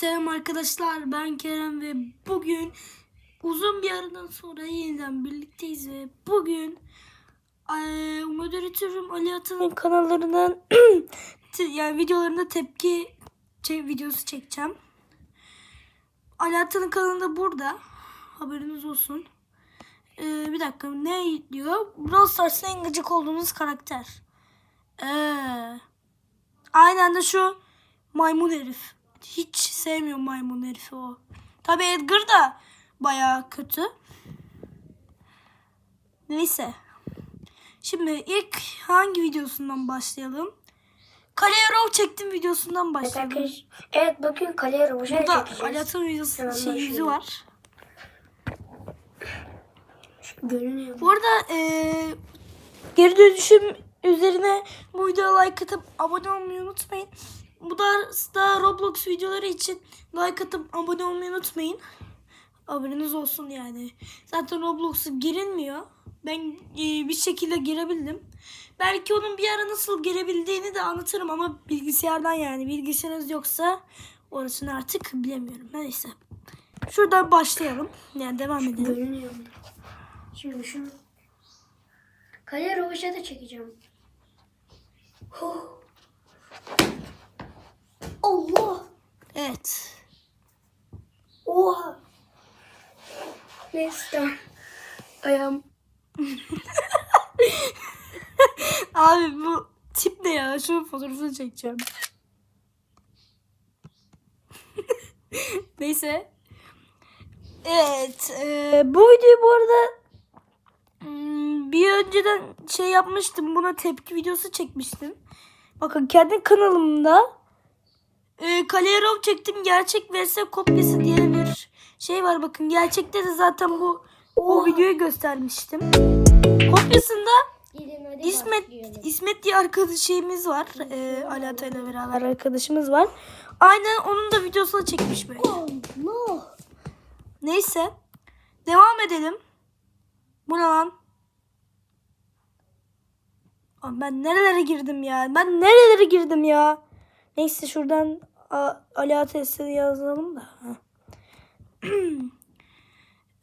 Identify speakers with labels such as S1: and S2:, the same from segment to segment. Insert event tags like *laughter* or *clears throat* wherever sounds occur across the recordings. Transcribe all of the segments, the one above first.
S1: Selam arkadaşlar. Ben Kerem ve bugün uzun bir aradan sonra yeniden birlikteyiz ve bugün eee, moderatörüm Ali Atan'ın kanallarından *clears throat* yani videolarında tepki şey, videosu çekeceğim. Ali Atan'ın kanalı burada. Haberiniz olsun. Eee, bir dakika ne diyor? Brawl Stars'ta en gıcık olduğunuz karakter. Eee Aynen de şu maymun herif. Hiç sevmiyorum maymun herifi o. Tabi Edgar da baya kötü. Neyse. Şimdi ilk hangi videosundan başlayalım? Kaleye Row çektim videosundan
S2: Evet
S1: başlayalım.
S2: arkadaş. Evet bugün kaleye
S1: Burada
S2: çekeceğiz.
S1: Alat'ın videosu şey, yüzü var.
S2: Görünüyor.
S1: Bu arada eee, geri dönüşüm üzerine bu videoya like atıp abone olmayı unutmayın. Bu da, da Roblox videoları için like atıp abone olmayı unutmayın. Haberiniz olsun yani. Zaten Roblox'a girilmiyor. Ben eee, bir şekilde girebildim. Belki onun bir ara nasıl girebildiğini de anlatırım ama bilgisayardan yani. Bilgisayarınız yoksa orasını artık bilemiyorum. Neyse. Şuradan başlayalım. Yani devam edelim.
S2: Görünüyor. Şimdi şunu kaleye roşa da çekeceğim. Huh. Allah.
S1: Evet.
S2: Oha. Neyse tamam. Ayağım. *laughs*
S1: Abi bu tip ne ya? Şunun fotoğrafını çekeceğim. *laughs* Neyse. Evet. e, bu videoyu bu arada hmm, bir önceden şey yapmıştım. Buna tepki videosu çekmiştim. Bakın kendi kanalımda e, kaleye çektim. Gerçek vs kopyası diye bir şey var. Bakın gerçekte de zaten bu o videoyu göstermiştim. Kopyasında İsmet İsmet diye arkadaşımız var. Ee, Alata ile beraber arkadaşımız var. Aynen onun da videosunu çekmiş böyle. Neyse. Devam edelim. Bu ne lan? Aa, ben nerelere girdim ya? Ben nerelere girdim ya? Neyse şuradan A- Ali Ates'i yazalım da. *clears throat*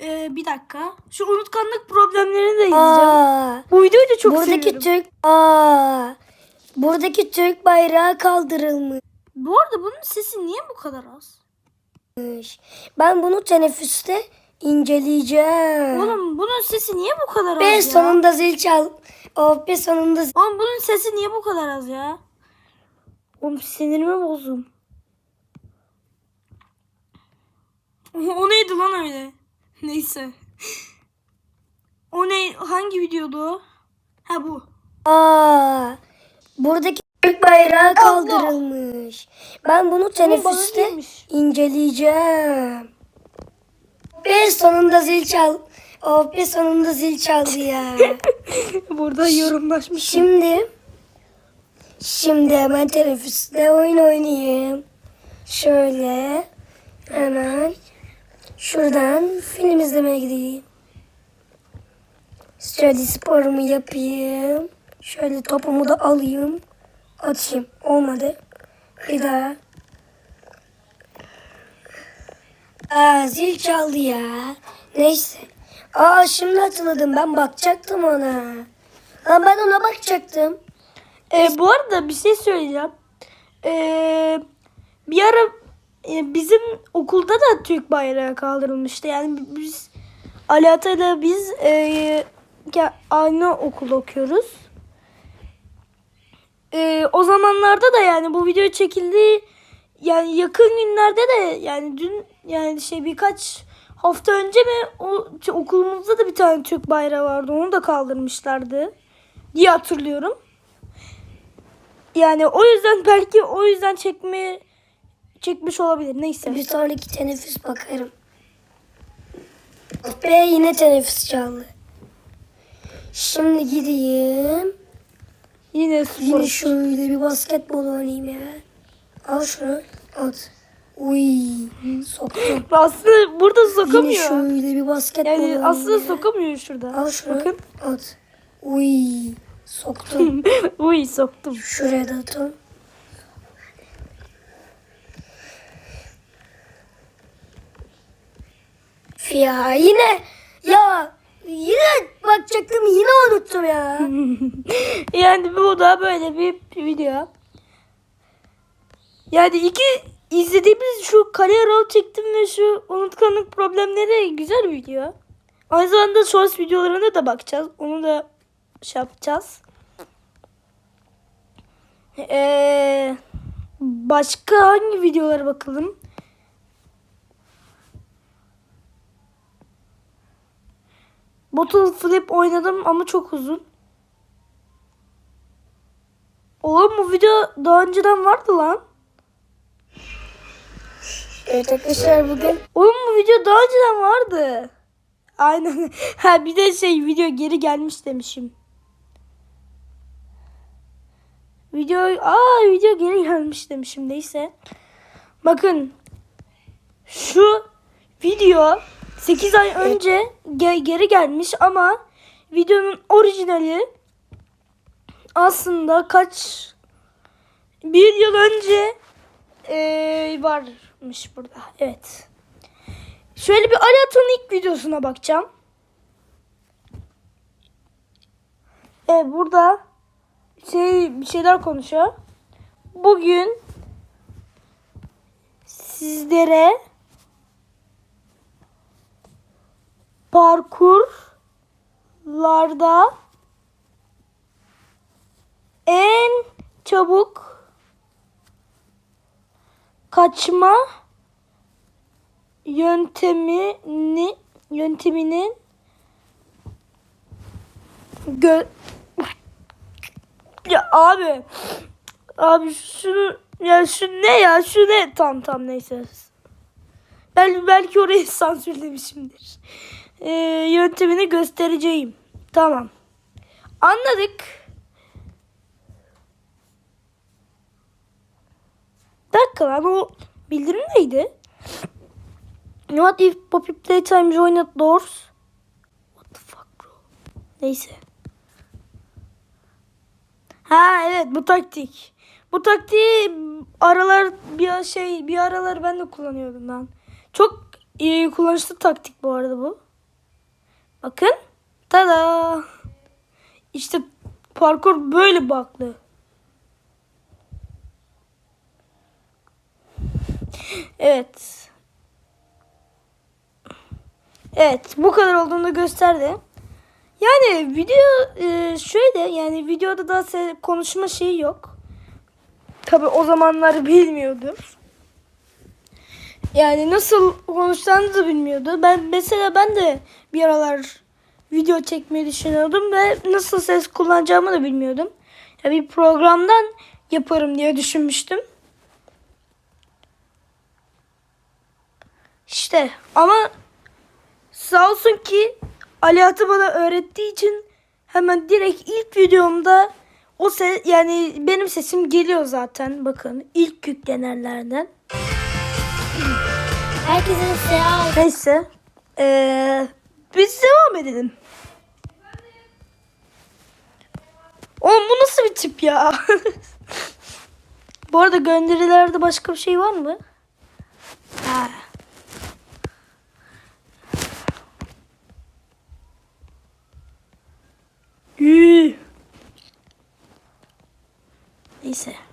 S1: Ee, bir dakika. Şu unutkanlık problemlerini de izleyeceğim.
S2: Aa,
S1: Bu videoyu da çok
S2: buradaki
S1: seviyorum.
S2: Türk Aa, buradaki Türk bayrağı kaldırılmış.
S1: Bu arada bunun sesi niye bu kadar az?
S2: Ben bunu teneffüste inceleyeceğim.
S1: Oğlum bunun sesi niye bu kadar az
S2: Ve
S1: ya?
S2: sonunda zil çal. Oh be sonunda zil-
S1: Oğlum bunun sesi niye bu kadar az ya? Oğlum sinirimi bozdum. *laughs* O neydi lan öyle? Neyse. O ne? Hangi videodu o? Ha bu.
S2: Aa, buradaki Türk bayrağı kaldırılmış. Ben bunu teneffüste inceleyeceğim. Be sonunda zil çal. Oh be sonunda zil çaldı ya. *laughs*
S1: Burada yorumlaşmış.
S2: Şimdi Şimdi hemen teneffüste oyun oynayayım. Şöyle hemen şuradan film izlemeye gideyim. Şöyle sporumu yapayım. Şöyle topumu da alayım. Atayım. Olmadı. Bir daha. Aa zil çaldı ya. Neyse. Aa şimdi hatırladım. Ben bakacaktım ona. Lan ben ona bakacaktım.
S1: Ee, bu arada bir şey söyleyeceğim. Ee, bir ara bizim okulda da Türk bayrağı kaldırılmıştı. Yani biz Ali Atay'la biz e, aynı okulda okuyoruz. Ee, o zamanlarda da yani bu video çekildi yani yakın günlerde de yani dün yani şey birkaç hafta önce mi o okulumuzda da bir tane Türk bayrağı vardı. Onu da kaldırmışlardı diye hatırlıyorum. Yani o yüzden belki o yüzden çekme çekmiş olabilir. Neyse.
S2: Bir sonraki teneffüs bakarım. Be yine teneffüs çaldı. Şimdi gideyim.
S1: Yine spor.
S2: Yine şöyle bir basketbol oynayayım ya. Al şunu. At. Uy. Soktum. *laughs*
S1: Aslında burada
S2: Yine
S1: sokamıyor.
S2: şöyle bir basketbol
S1: Yani aslında
S2: ya.
S1: sokamıyor şurada.
S2: Al şunu.
S1: Bakın.
S2: At. Uy. Soktum. *laughs*
S1: Uy soktum.
S2: Şuraya da atalım. Ya yine ya yine bakacaktım yine unuttum ya. *laughs*
S1: yani bu da böyle bir video. Yani iki izlediğimiz şu kariyer rol çektim ve şu unutkanlık problemleri güzel bir video. Aynı zamanda shorts videolarına da bakacağız. Onu da şey yapacağız. Ee, başka hangi videolara bakalım? Bottle flip oynadım ama çok uzun. Oğlum bu video daha önceden vardı lan.
S2: Evet arkadaşlar bugün
S1: Oğlum bu video daha önceden vardı. Aynen. *laughs* Ha bir de şey video geri gelmiş demişim. Video aa video geri gelmiş demişim neyse. Bakın şu video 8 ay önce ge- geri gelmiş ama videonun orijinali aslında kaç bir yıl önce eee, varmış burada. Evet. Şöyle bir Ali Ata'nın ilk videosuna bakacağım. Evet burada şey bir şeyler konuşuyor. Bugün sizlere parkurlarda en çabuk kaçma yöntemini yönteminin gö ya abi abi şunu ya şu ne ya şu ne? Tam tam neyse. Ben belki orayı sansürlemişimdir ee, yöntemini göstereceğim tamam anladık dakika lan o bildirim neydi? What if Poppy Playtime joined doors? What the fuck bro? Neyse. Ha evet bu taktik. Bu taktiği aralar bir şey bir aralar ben de kullanıyordum ben. Çok iyi kullanışlı taktik bu arada bu. Bakın. Tada. İşte parkur böyle baklı. Evet. Evet bu kadar olduğunu gösterdi. Yani video e, şöyle yani videoda da konuşma şeyi yok. Tabi o zamanlar bilmiyordur. Yani nasıl konuşacağını da bilmiyordu. Ben mesela ben de bir aralar video çekmeyi düşünüyordum ve nasıl ses kullanacağımı da bilmiyordum. Ya bir programdan yaparım diye düşünmüştüm. İşte ama sağ olsun ki Ali Atı bana öğrettiği için hemen direkt ilk videomda o ses yani benim sesim geliyor zaten bakın ilk yüklenenlerden.
S2: Herkesin seyahat
S1: Neyse ee, biz devam edelim. Oğlum bu nasıl bir tip ya? *laughs* bu arada gönderilerde başka bir şey var mı? Ha. Neyse.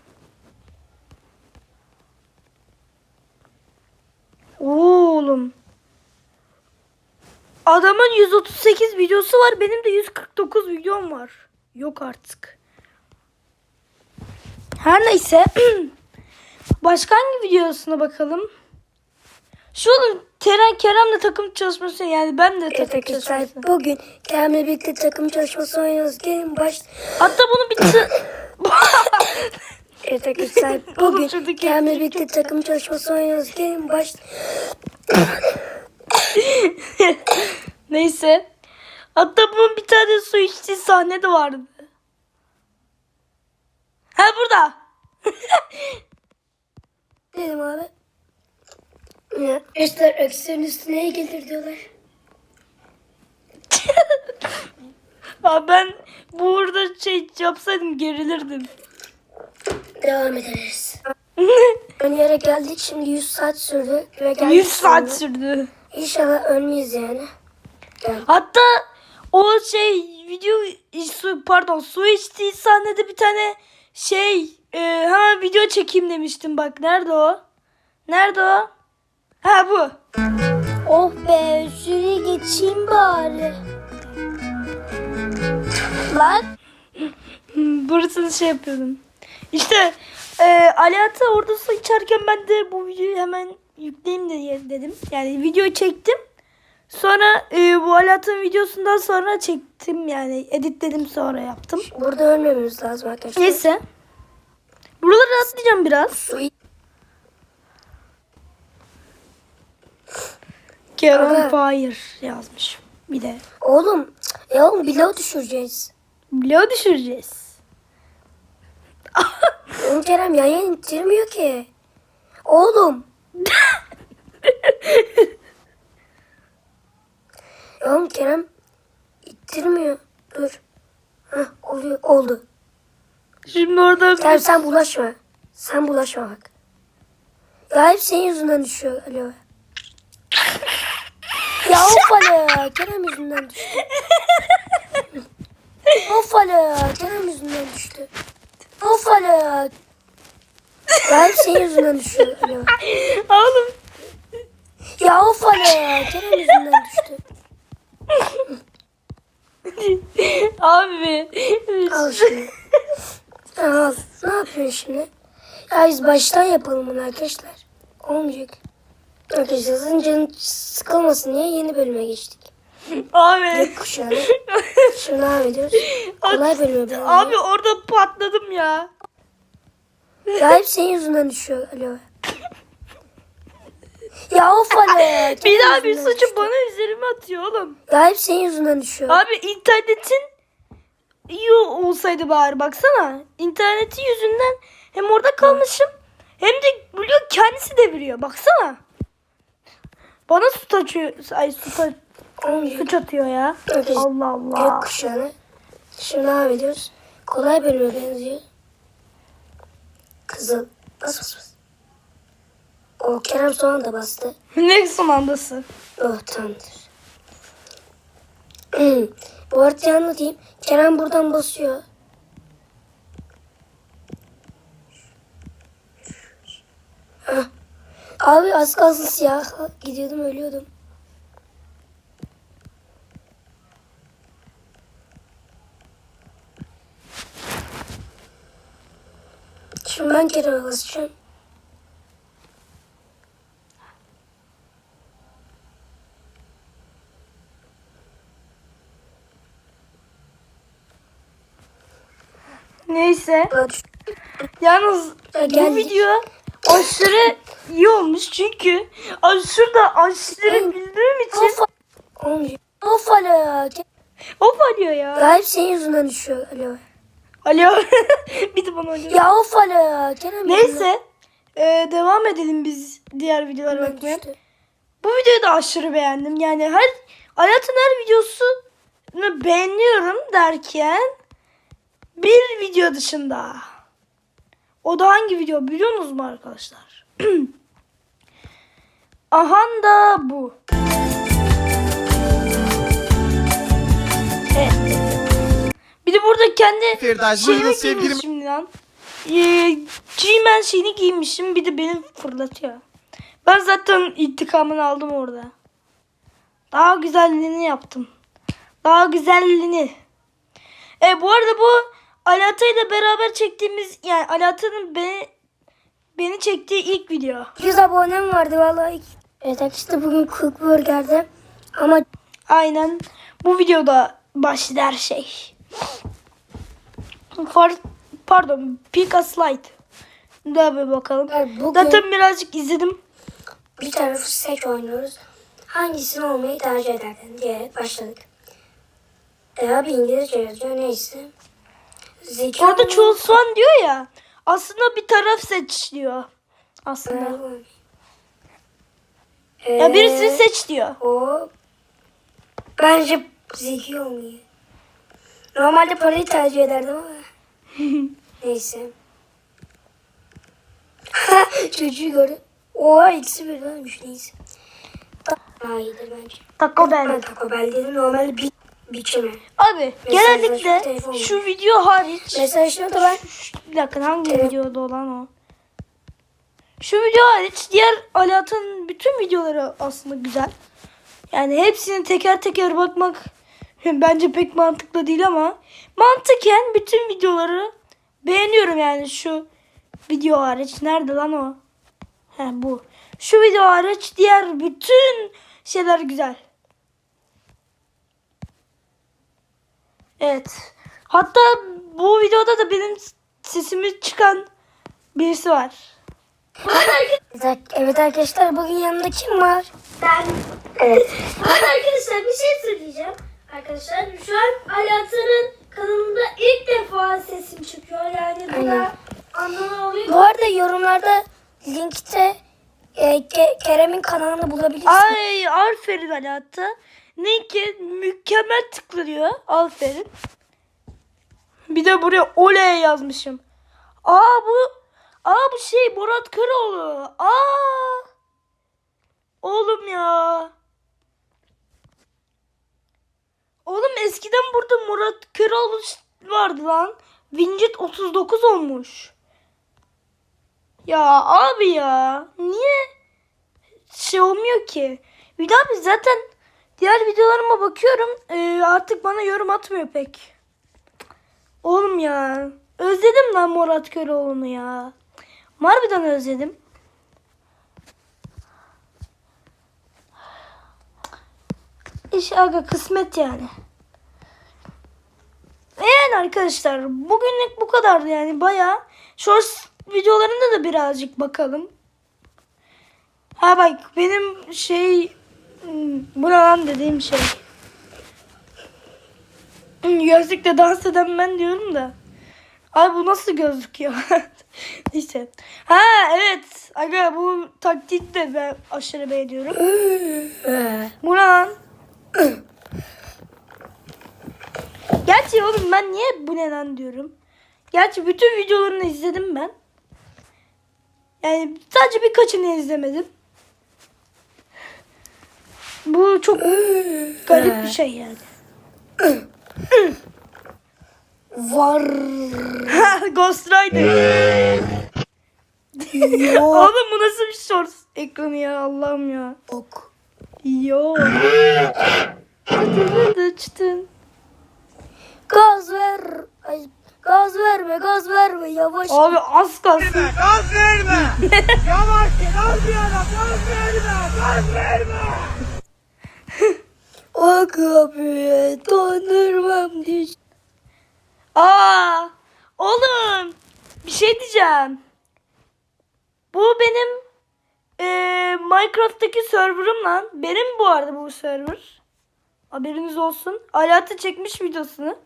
S1: Oğlum. Adamın 138 videosu var. Benim de 149 videom var. Yok artık. Her neyse. *clears throat* Başka hangi videosuna bakalım? Şu Teren Kerem'le takım çalışması yani ben de
S2: Evet
S1: takım
S2: arkadaşlar
S1: çalışması.
S2: bugün Kerem'le birlikte takım çalışması oynuyoruz. Gelin baş...
S1: Hatta bunu bir *laughs* *laughs*
S2: Evet arkadaşlar bugün Kerem'le birlikte takım çalışması oynuyoruz. Gelin baş... *laughs*
S1: Neyse. Hatta bunun bir tane su içtiği sahne de vardı. Ha burada. *laughs*
S2: Dedim abi. Ya. Arkadaşlar öksürün üstüne gelir diyorlar. *laughs*
S1: Abi ben burada şey yapsaydım gerilirdim.
S2: Devam ederiz. *laughs* Ön yere geldik şimdi 100 saat sürdü. Ve geldik
S1: 100 saat sürdü.
S2: İnşallah ölmeyiz yani. Gel.
S1: Hatta o şey video su pardon su içtiği sahnede bir tane şey e, hemen video çekeyim demiştim bak nerede o? Nerede o? Ha bu.
S2: Oh be süreyi geçeyim bari. Lan.
S1: Burasını şey yapıyordum. İşte e, Ali Ata orada su içerken ben de bu videoyu hemen yükleyeyim de dedim. Yani videoyu çektim. Sonra e, bu Ali Ata'nın videosundan sonra çektim yani editledim sonra yaptım.
S2: Burada ölmememiz lazım arkadaşlar.
S1: Neyse. Buraları atlayacağım biraz.
S2: Su Aga.
S1: Fire yazmış. Bir de.
S2: Oğlum. Ya oğlum bloğu düşüreceğiz.
S1: Bloğu düşüreceğiz.
S2: Oğlum Kerem yayın indirmiyor ki. Oğlum. *laughs* Oğlum Kerem ittirmiyor. Dur. Hah oluyor. Oldu.
S1: Şimdi orada
S2: Kerem sen bulaşma. Sen bulaşma bak. Ya hep senin yüzünden düşüyor Alo. Ya of Alo. Kerem yüzünden düştü. *laughs* of Alo. Kerem yüzünden düştü. Ya hep senin yüzünden düşüyor Alo.
S1: oğlum
S2: Ya Alo. Kerem yüzünden düştü.
S1: abi.
S2: Al şimdi. Al. Ne yapıyorsun şimdi? Ya biz baştan yapalım bunu arkadaşlar. Olmayacak. Arkadaşlar sizin canın sıkılmasın diye yeni bölüme geçtik.
S1: Abi.
S2: Şimdi devam ediyoruz. Kolay bölüme benziyor.
S1: Abi orada patladım ya.
S2: Ya hep senin yüzünden düşüyor Alo. Ya of Alo. ya,
S1: Bir daha bir suçu
S2: düştü.
S1: bana üzerime atıyor oğlum.
S2: Ya hep senin yüzünden düşüyor.
S1: Abi internetin iyi olsaydı bari baksana. İnterneti yüzünden hem orada kalmışım hem de biliyor kendisi deviriyor. Baksana. Bana su açıyor. Ay su, ta-
S2: Olmayacak.
S1: Suç atıyor ya.
S2: Arkadaşlar,
S1: Allah Allah.
S2: Gök kuşağına. Şimdi devam ediyoruz. Kolay bölüme benziyor. Kızıl. Bas bas bas. O Kerem son anda bastı. *laughs*
S1: Ne son andası?
S2: Oh tamamdır. *clears throat* Bu haritayı anlatayım. Kerem buradan basıyor. Hah. Abi az kalsın siyah gidiyordum ölüyordum. Şimdi ben Kerem'e basacağım.
S1: Neyse. Yalnız
S2: Ya
S1: bu video aşırı iyi olmuş çünkü aşırı da aşırı bildiğim için
S2: Of. Of alo.
S1: hop alıyor ya.
S2: Hep senin yüzünden düşüyor. Alo.
S1: Alo. *laughs* bir de bana oluyor.
S2: Ya of alo. Kerem
S1: Neyse. e, devam edelim biz diğer videolara bakmaya. Bu videoyu da aşırı beğendim. Yani her hayatın her videosunu beğeniyorum derken bir video dışında. O da hangi video biliyor musunuz mu arkadaşlar? *clears throat* Ahan da bu. Burada kendi
S3: Firdevs,
S1: şeyimi
S3: buyurun sevgili-
S1: giymişim lan. Ee, G-Man şeyini giymişim bir de beni fırlatıyor. Ben zaten intikamını aldım orada. Daha güzelliğini yaptım. Daha güzelliğini. E bu arada bu Alata ile beraber çektiğimiz yani Alata'nın beni beni çektiği ilk video.
S2: 100 abonem vardı vallahi. Evet arkadaşlar bugün Cook Burger'de ama
S1: Aynen. Bu videoda başladı her şey. Far, pardon. Pick a slide. Daha bir bakalım.
S2: Ben bugün-
S1: Zaten birazcık izledim.
S2: bir tarafı seç oynuyoruz. Hangisini olmayı tercih ederdin diye başladık. E abi İngilizce yazıyor neyse. Zeki
S1: Orada çoğu soğan diyor ya. Aslında bir taraf seç diyor. Aslında. Ya birisini
S2: Ee,
S1: seç diyor.
S2: O bence zeki olmayı. Normalde parayı tercih ederdim ama. Neyse. Çocuğu gördüm. Oha ikisi birdenmiş neyse. daha iyidir bence.
S1: Taco Bell.
S2: Taco Bell dedim normalde bir biçimi.
S1: Abi genellikle
S2: Mesajlaşma telefonu.
S1: şu video hariç.
S2: Mesela şimdi ben
S1: Bir dakika hangi
S2: Evet.
S1: videoda olan o? Şu video hariç diğer Alat'ın bütün videoları aslında güzel. Yani hepsini teker teker bakmak bence pek mantıklı değil ama mantıken bütün videoları beğeniyorum yani şu video hariç. Nerede lan o? He bu. Şu video hariç diğer bütün şeyler güzel. Evet. Hatta bu videoda da benim sesimi çıkan birisi var.
S2: Evet arkadaşlar bugün yanımda kim var?
S1: Ben.
S2: Evet. *laughs*
S1: arkadaşlar bir şey söyleyeceğim. Arkadaşlar şu an Alata'nın kanalında ilk defa sesim çıkıyor. Yani bu da anlamı oluyor.
S2: Bu arada yorumlarda linkte e, Ke- Kerem'in kanalını bulabilirsiniz.
S1: Ay aferin Alata. Ne ki mükemmel tıklanıyor. Aferin. Bir de buraya oley yazmışım. Aa bu Aa bu şey Murat Kıroğlu. Aa. Oğlum ya. Oğlum eskiden burada Murat Kıroğlu vardı lan. Vincit 39 olmuş. Ya abi ya. Niye şey olmuyor ki? Bir daha biz zaten diğer videolarıma bakıyorum. Ee, artık bana yorum atmıyor pek. Oğlum ya. Özledim lan Murat Köroğlu'nu ya. Harbiden özledim. İş aga kısmet yani. E Yani arkadaşlar bugünlük bu kadardı yani baya shorts videolarında da birazcık bakalım. Ha bak benim şey bu ne lan dediğim şey. Hmm, Gözlükle dans eden ben diyorum da. Ay bu nasıl gözlük ya? *laughs* Neyse. Ha evet. Aga bu taktiği de ben aşırı beğeniyorum. *laughs* Lan? *laughs* Gerçi oğlum ben niye bu ne lan diyorum. Gerçi bütün videolarını izledim ben. Yani sadece birkaçını izlemedim. Bu çok *laughs* garip bir şey yani.
S2: var.
S1: Ghost Rider. *laughs* Oğlum bu nasıl bir short ekranı ya Allah'ım ya.
S2: Ok.
S1: Yo. Çıtın.
S2: Gaz ver. Ay, gaz verme gaz verme yavaş.
S1: Abi az kalsın.
S3: Gaz verme. Yavaş gaz yana gaz verme. Gaz verme. *laughs* *laughs*
S2: Ok abi dondurmam düştü.
S1: Aa, oğlum bir şey diyeceğim. Bu benim eee Minecraft'taki serverım lan. Benim bu arada bu server. Haberiniz olsun. Alaaddin çekmiş videosunu.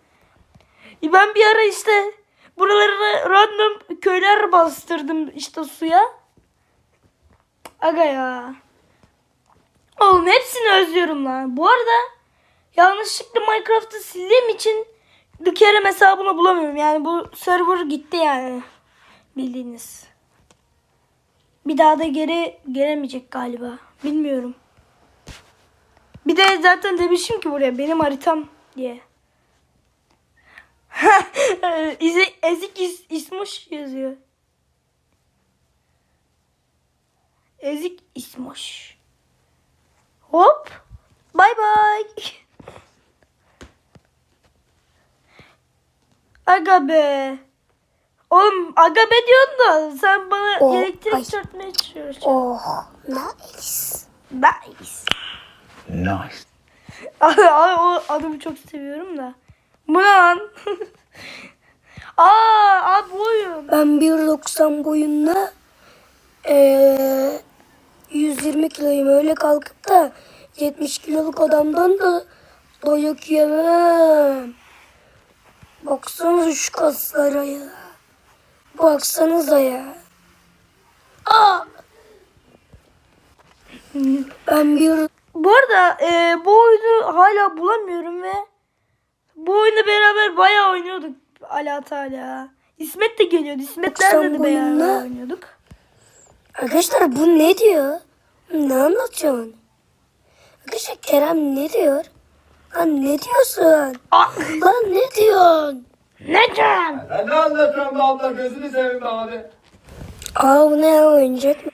S1: E Ben bir ara işte buralara random köyler bastırdım işte suya. Aga ya. Oğlum hepsini özlüyorum lan. Bu arada yanlışlıkla Minecraft'ı sildiğim için bir kere hesabını bulamıyorum. Yani bu server gitti yani. Bildiğiniz. Bir daha da geri gelemeyecek galiba. Bilmiyorum. Bir de zaten demişim ki buraya benim haritam diye. *laughs* Ezik is, İsmoş yazıyor. Ezik İsmoş. Hop. Bay bay. *laughs* Aga be. Oğlum aga be diyorsun da sen bana
S2: Oh,
S1: elektrik
S2: ay.
S1: çarpmaya çalışıyorsun.
S2: Oh nice.
S1: Nice.
S3: Nice. *laughs*
S1: Abi o adamı çok seviyorum da. Bu ne lan? *laughs* Aa, abi bu oyun.
S2: Ben 1.90 boyunda eee 120 kiloyum öyle kalkıp da 70 kiloluk adamdan da dayak yemem. Baksanıza şu kaslara ya. Baksanıza ya. Aa! Ben bir
S1: Bu arada e, bu oyunu hala bulamıyorum ve bu oyunu beraber bayağı oynuyorduk Ala Teala. İsmet de geliyordu. İsmetlerle de beraber oynuyorduk.
S2: Arkadaşlar bu ne diyor? Ne anlatıyorsun? Arkadaşlar Kerem ne diyor? Lan ne diyorsun? Lan ne diyorsun?
S1: Ne diyorsun?
S3: Ben ne anlatıyorum be abla gözünü seveyim be abi.
S2: Aa bu ne oyuncak mı?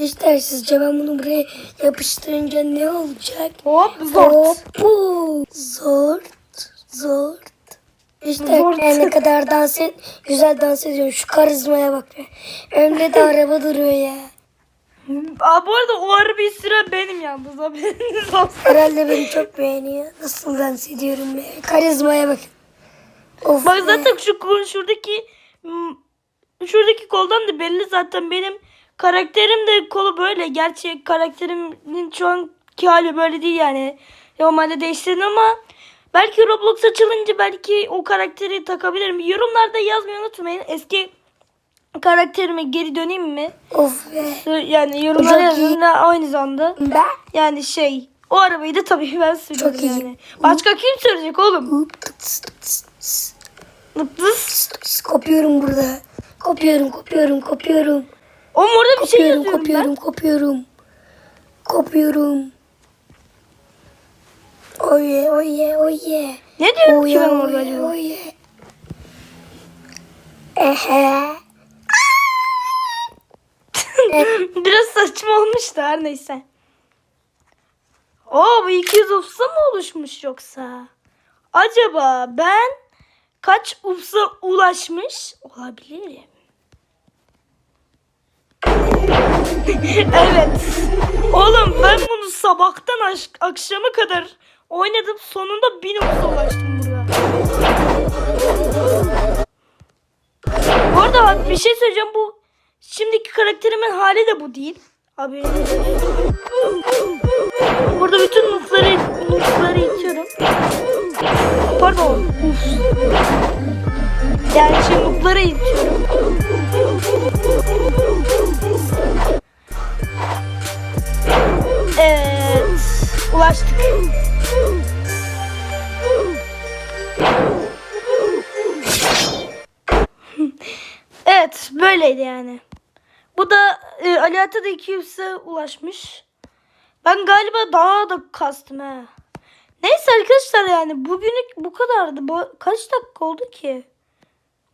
S2: İşte sizce ben bunu buraya yapıştırınca ne olacak?
S1: Hop
S2: Hop bu. Zort. Zort. İşte
S1: Zort.
S2: ne kadar dans et, güzel dans ediyorum. Şu karizmaya bak be. Önümde de araba duruyor ya.
S1: Aa, bu arada o arabayı süren benim yalnız haberiniz *laughs* olsun.
S2: Herhalde beni çok beğeniyor. Nasıl dans ediyorum be. Karizmaya bakın. Of
S1: Bak
S2: be.
S1: zaten şu şuradaki şuradaki koldan da belli zaten benim karakterim de kolu böyle. Gerçi karakterimin şu anki hali böyle değil yani. Normalde değiştirin ama belki Roblox açılınca belki o karakteri takabilirim. Yorumlarda yazmayı unutmayın. Eski karakterime geri döneyim mi?
S2: Of be.
S1: Yani yorumlara
S2: iyi.
S1: yazın aynı zamanda.
S2: Ben.
S1: Yani şey o arabayı da tabii ben sürüyorum
S2: Çok iyi.
S1: yani. Başka kim sürecek oğlum?
S2: Kopuyorum burada. Kopuyorum, kopuyorum, kopuyorum.
S1: Oğlum orada bir şey yazıyorum
S2: kopuyorum, kopuyorum. Kopuyorum. Oye, oye, oye.
S1: ben. Ne diyorum ki
S2: Oye,
S1: ben orada
S2: oye, oye. Ehe. *laughs*
S1: Biraz saçma olmuş da her neyse. Oo bu 200 ufsa mı oluşmuş yoksa? Acaba ben kaç ufsa ulaşmış olabilirim? *laughs* evet. Oğlum ben bunu sabahtan aş- akşama kadar oynadım. Sonunda 1000 ufsa ulaştım burada. Bu arada bak bir şey söyleyeceğim. Bu şimdiki karakterimin hali de bu değil. Abi. Burada bütün nufları, nufları itiyorum. Pardon. Uf. Yani şey nufları itiyorum. Ulaştık. evet böyleydi yani. Bu da e, Ali Ata da 200'e ulaşmış. Ben galiba daha da kastım ha. Neyse arkadaşlar yani bugünlük bu kadardı. Bu, kaç dakika oldu ki?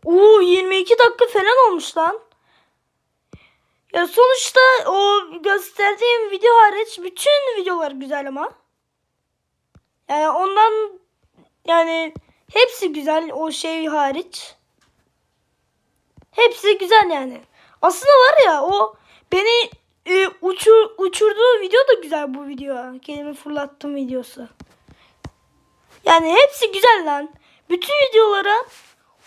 S1: Oo 22 dakika falan olmuş lan. Ya sonuçta o gösterdiğim video hariç bütün videolar güzel ama. Yani ondan yani hepsi güzel o şey hariç. Hepsi güzel yani. Aslında var ya o beni e, uçur, uçurduğu video da güzel bu video. Kendimi fırlattım videosu. Yani hepsi güzel lan. Bütün videolara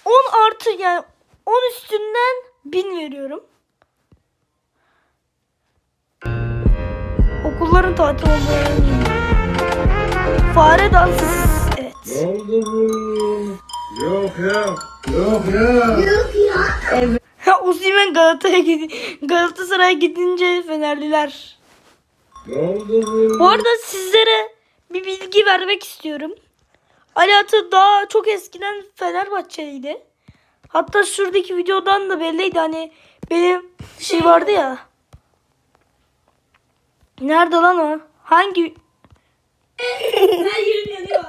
S1: 10 artı yani 10 üstünden 1000 veriyorum. Okulların tatil olduğunu. Fare dansı. Evet.
S3: Doldururum. Yok ya. Yok ya.
S1: Ha Osimhen Galata'ya gidi Galatasaray'a gidince Fenerliler.
S3: Doldururum.
S1: Bu arada sizlere bir bilgi vermek istiyorum. Ali Ata daha çok eskiden Fenerbahçeliydi. Hatta şuradaki videodan da belliydi hani benim şey vardı ya. Nerede lan o? Hangi? Her yerim yanıyor.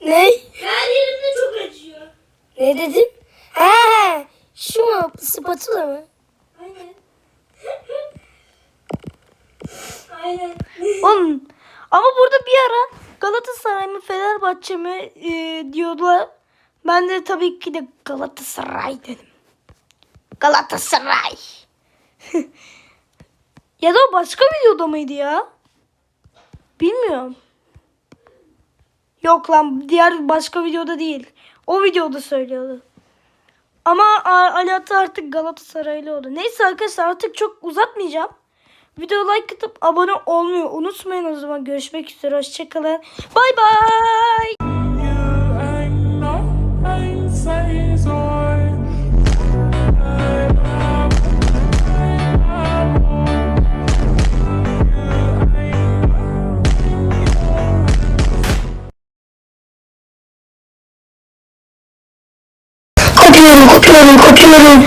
S2: Ne?
S1: Her yerimde çok acıyor.
S2: Ne dedim? Ha, şu mu? Spatula mı?
S1: Aynen. Aynen. Oğlum ama burada bir ara Galatasaray mı Fenerbahçe mi e, diyordular. Ben de tabii ki de Galatasaray dedim. Galatasaray. *laughs* ya da başka videoda mıydı ya? Bilmiyorum. Yok lan diğer başka videoda değil. O videoda söylüyordu. Ama Ali Ata artık Galatasaraylı oldu. Neyse arkadaşlar artık çok uzatmayacağım. Video like atıp abone olmayı unutmayın o zaman. Görüşmek üzere. Hoşçakalın. Bay bay.
S2: 피면은 코피면은 코피면은